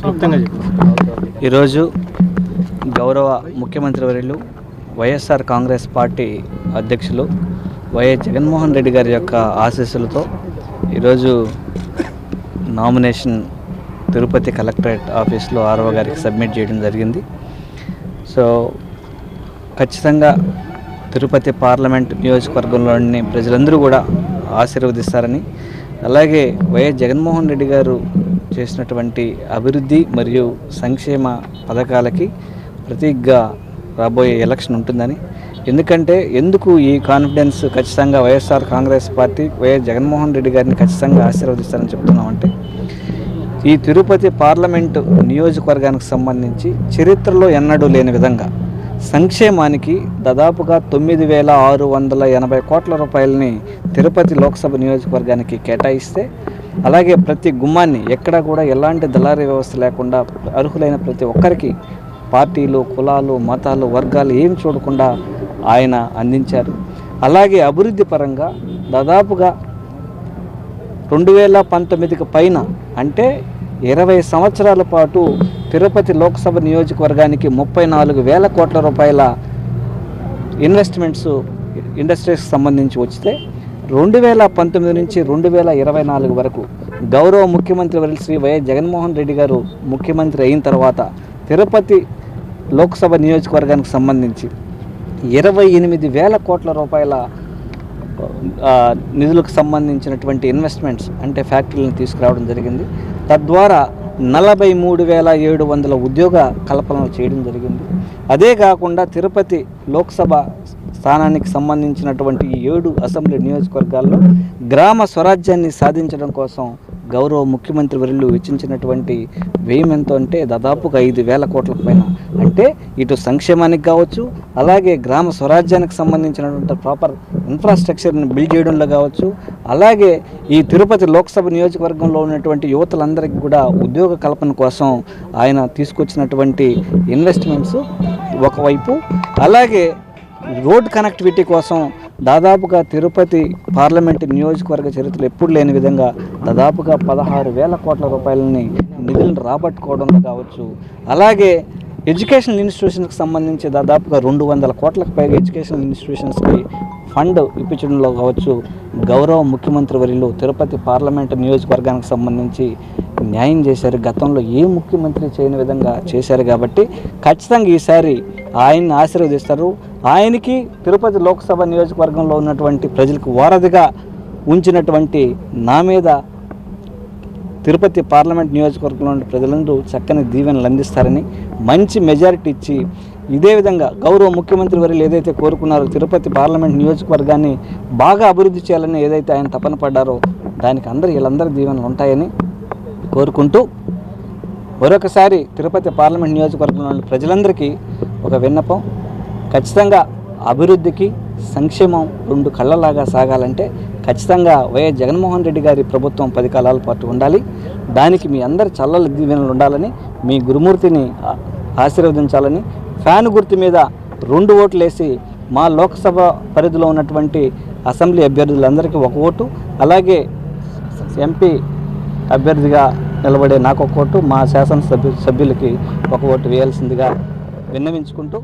క్లుప్తంగా ఈరోజు గౌరవ ముఖ్యమంత్రి వర్యులు వైఎస్ఆర్ కాంగ్రెస్ పార్టీ అధ్యక్షులు వైఎస్ జగన్మోహన్ రెడ్డి గారి యొక్క ఆశీస్సులతో ఈరోజు నామినేషన్ తిరుపతి కలెక్టరేట్ ఆఫీస్లో ఆర్ఓ గారికి సబ్మిట్ చేయడం జరిగింది. సో ఖచ్చితంగా తిరుపతి పార్లమెంట్ నియోజకవర్గంలోని ప్రజలందరూ కూడా ఆశీర్వదిస్తారని అలాగే వైఎస్ జగన్మోహన్ రెడ్డి గారు చేసినటువంటి అభివృద్ధి మరియు సంక్షేమ పథకాలకి ప్రతీకగా రాబోయే ఎలక్షన్ ఉంటుందని. ఎందుకంటే ఎందుకు ఈ కాన్ఫిడెన్స్ ఖచ్చితంగా YSR Congress party YS Jaganmohan Reddy గారిని ఖచ్చితంగా ఆశీర్వదిస్తారని చెప్తున్నామంటే ఈ తిరుపతి పార్లమెంటు నియోజకవర్గానికి సంబంధించి చరిత్రలో ఎన్నడూ లేని విధంగా సంక్షేమానికి దాదాపుగా తొమ్మిది వేల ఆరు వందల ఎనభై కోట్ల రూపాయలని తిరుపతి లోక్సభ నియోజకవర్గానికి కేటాయిస్తే అలాగే ప్రతి గుమ్మాన్ని ఎక్కడా కూడా ఎలాంటి దళారీ వ్యవస్థ లేకుండా అర్హులైన ప్రతి ఒక్కరికి పార్టీలు కులాలు మతాలు వర్గాలు ఏం చూడకుండా ఆయన అందించారు. అలాగే అభివృద్ధి పరంగా దాదాపుగా రెండు వేల పంతొమ్మిదికి పైన అంటే ఇరవై సంవత్సరాల పాటు తిరుపతి లోక్సభ నియోజకవర్గానికి ముప్పై నాలుగు వేల కోట్ల రూపాయల ఇన్వెస్ట్మెంట్స్ ఇండస్ట్రీస్కి సంబంధించి వచ్చితే రెండు వేల పంతొమ్మిది నుంచి రెండు వేల ఇరవై నాలుగు వరకు గౌరవ ముఖ్యమంత్రి వరి శ్రీ వైఎస్ జగన్మోహన్ రెడ్డి గారు ముఖ్యమంత్రి అయిన తర్వాత తిరుపతి లోక్సభ నియోజకవర్గానికి సంబంధించి ఇరవై ఎనిమిది వేల కోట్ల రూపాయల నిధులకు సంబంధించినటువంటి ఇన్వెస్ట్మెంట్స్ అంటే ఫ్యాక్టరీలను తీసుకురావడం జరిగింది. తద్వారా నలభై మూడు వేల ఏడు వందల ఉద్యోగ కల్పనలు చేయడం జరిగింది. అదే కాకుండా తిరుపతి లోక్సభ స్థానానికి సంబంధించినటువంటి ఏడు అసెంబ్లీ నియోజకవర్గాల్లో గ్రామ స్వరాజ్యాన్ని సాధించడం కోసం గౌరవ ముఖ్యమంత్రి వర్యులు వెచ్చించినటువంటి వ్యయం ఎంత అంటే దాదాపుగా ఐదు వేల కోట్ల పైన. అంటే ఇటు సంక్షేమానికి కావచ్చు అలాగే గ్రామ స్వరాజ్యానికి సంబంధించినటువంటి ప్రాపర్ ఇన్ఫ్రాస్ట్రక్చర్ని బిల్డ్ చేయడంలో కావచ్చు అలాగే ఈ తిరుపతి లోక్సభ నియోజకవర్గంలో ఉన్నటువంటి యువతలందరికీ కూడా ఉద్యోగ కల్పన కోసం ఆయన తీసుకొచ్చినటువంటి ఇన్వెస్ట్మెంట్స్ ఒకవైపు అలాగే రోడ్ కనెక్టివిటీ కోసం దాదాపుగా తిరుపతి పార్లమెంట్ నియోజకవర్గ చరిత్రలో ఎప్పుడు లేని విధంగా దాదాపుగా పదహారు వేల కోట్ల రూపాయలని నిధులను రాబట్టుకోవడంలో కావచ్చు. అలాగే ఎడ్యుకేషనల్ ఇన్స్టిట్యూషన్స్కి సంబంధించి దాదాపుగా రెండు వందల కోట్లకు పైగా ఎడ్యుకేషనల్ ఇన్స్టిట్యూషన్స్కి ఫండ్ ఇప్పించడంలో కావచ్చు. గౌరవ ముఖ్యమంత్రి వర్యులు తిరుపతి పార్లమెంట్ నియోజకవర్గానికి సంబంధించి న్యాయం చేశారు. గతంలో ఏ ముఖ్యమంత్రి చేయని విధంగా చేశారు కాబట్టి ఖచ్చితంగా ఈసారి ఆయన్ని ఆశీర్వదిస్తారు. ఆయనకి తిరుపతి లోక్సభ నియోజకవర్గంలో ఉన్నటువంటి ప్రజలకు వారధిగా ఉంచినటువంటి నా మీద తిరుపతి పార్లమెంట్ నియోజకవర్గంలో ఉన్న ప్రజలందరూ చక్కని దీవెనలు అందిస్తారని మంచి మెజారిటీ ఇచ్చి ఇదే విధంగా గౌరవ ముఖ్యమంత్రి వర్యులు ఏదైతే కోరుకున్నారో తిరుపతి పార్లమెంట్ నియోజకవర్గాన్ని బాగా అభివృద్ధి చేయాలని ఏదైతే ఆయన తపన పడ్డారో దానికి అందరూ వీళ్ళందరి దీవెనలు ఉంటాయని కోరుకుంటూ మరొకసారి తిరుపతి పార్లమెంట్ నియోజకవర్గంలోని ప్రజలందరికీ ఒక విన్నపం. ఖచ్చితంగా అభివృద్ధికి సంక్షేమం రెండు కళ్ళలాగా సాగాలంటే ఖచ్చితంగా వైఎస్ జగన్మోహన్ రెడ్డి గారి ప్రభుత్వం పది కాలాల పాటు ఉండాలి. దానికి మీ అందరి చల్లల దీవెనలు ఉండాలని మీ గురుమూర్తిని ఆశీర్వదించాలని ఫ్యాన్ గుర్తు మీద రెండు ఓట్లు వేసి మా లోక్సభ పరిధిలో ఉన్నటువంటి అసెంబ్లీ అభ్యర్థులందరికీ ఒక ఓటు అలాగే ఎంపీ అభ్యర్థిగా నిలబడే నాకు ఒక ఓటు మా శాసనసభ్యు సభ్యులకి ఒక ఓటు వేయాల్సిందిగా విన్నవించుకుంటూ